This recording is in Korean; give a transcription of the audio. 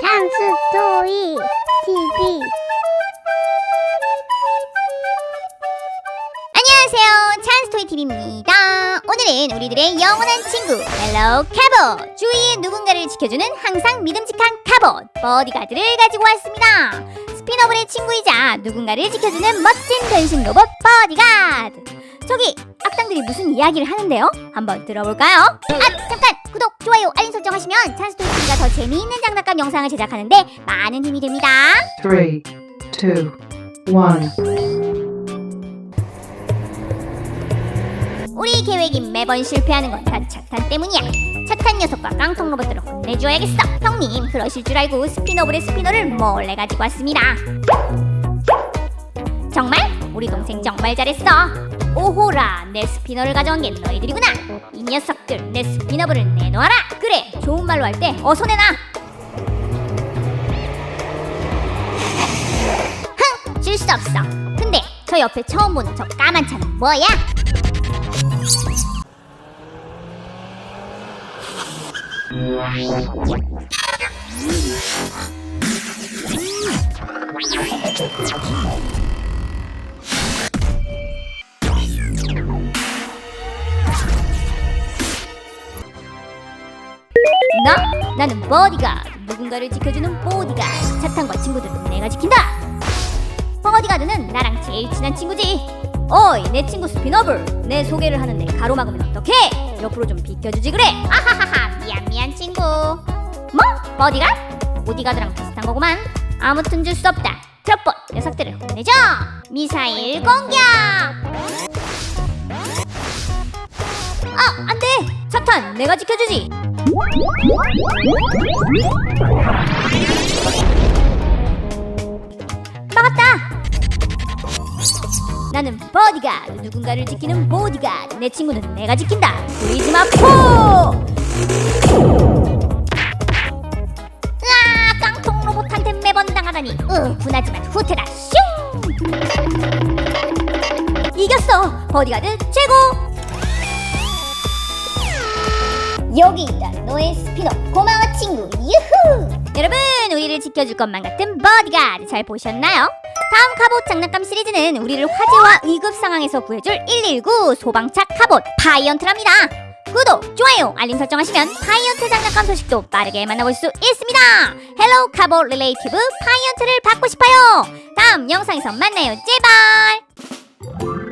찬스토이 TV 안녕하세요. 찬스토이 TV입니다. 오늘은 우리들의 영원한 친구 헬로 카봇 주위에 누군가를 지켜주는 항상 믿음직한 카봇 버디가드를 가지고 왔습니다 친구이자 누군가를 지켜주는 멋진 변신 로봇 버디가드 저기 악당들이 무슨 이야기를 하는데요? 한번 들어볼까요? 아 잠깐 구독 좋아요 알림 설정하시면 찬스토이 TV가 더 재미있는 장난감 영상을 제작하는데 많은 힘이 됩니다 Three, two, one. 우리 계획이 매번 실패하는 건다 차탄 때문이야. 차탄 녀석과 깡통 로봇들을 혼내줘야겠어. 형님, 그러실 줄 알고 스피너블의 스피너를 몰래 가지고 왔습니다. 정말? 우리 동생 정말 잘했어. 오호라, 내 스피너를 가져온 게 너희들이구나. 이 녀석들, 내 스피너블을 내놓아라. 그래, 좋은 말로 할 때 어서 내놔. 흥, 줄수 없어. 근데 저 옆에 처음 보는 저 까만 차는 뭐야? 나? 나는 버디가드 누군가를 지켜주는 버디가드 차탄과 친구들은 내가 지킨다. 버디가드는 나랑 제일 친한 친구지 어이 내 친구 스피너블. 내 소개를 하는데 가로막으면 어떡해? 옆으로 좀 비켜주지 그래. 아하하하 미안 미안 친구. 뭐? 버디가드? 보디가드랑 비슷한 거구만. 아무튼 줄 수 없다. 트럭봇 녀석들을 혼내줘. 미사일 공격! 아 안돼. 차탄 내가 지켜주지 나는 버디가드 누군가를 지키는 보디가드 내 친구는 내가 지킨다. 보이지마 포 으아 깡통 로봇한테 매번 당하다니. 으 분하지만 후퇴다. 슝! 이겼어. 버디가드 최고. 여기 있다. 너의 스피너 고마워 친구. 유후! 여러분 우리를 지켜줄 것만 같은 버디가드 잘 보셨나요? 다음 카봇 장난감 시리즈는 우리를 화재와 의급 상황에서 구해줄 119 소방차 카봇 파이언트랍니다. 구독, 좋아요, 알림 설정하시면 파이언트 장난감 소식도 빠르게 만나볼 수 있습니다. 헬로 카봇 릴레이티브 파이언트를 받고 싶어요. 다음 영상에서 만나요. 제발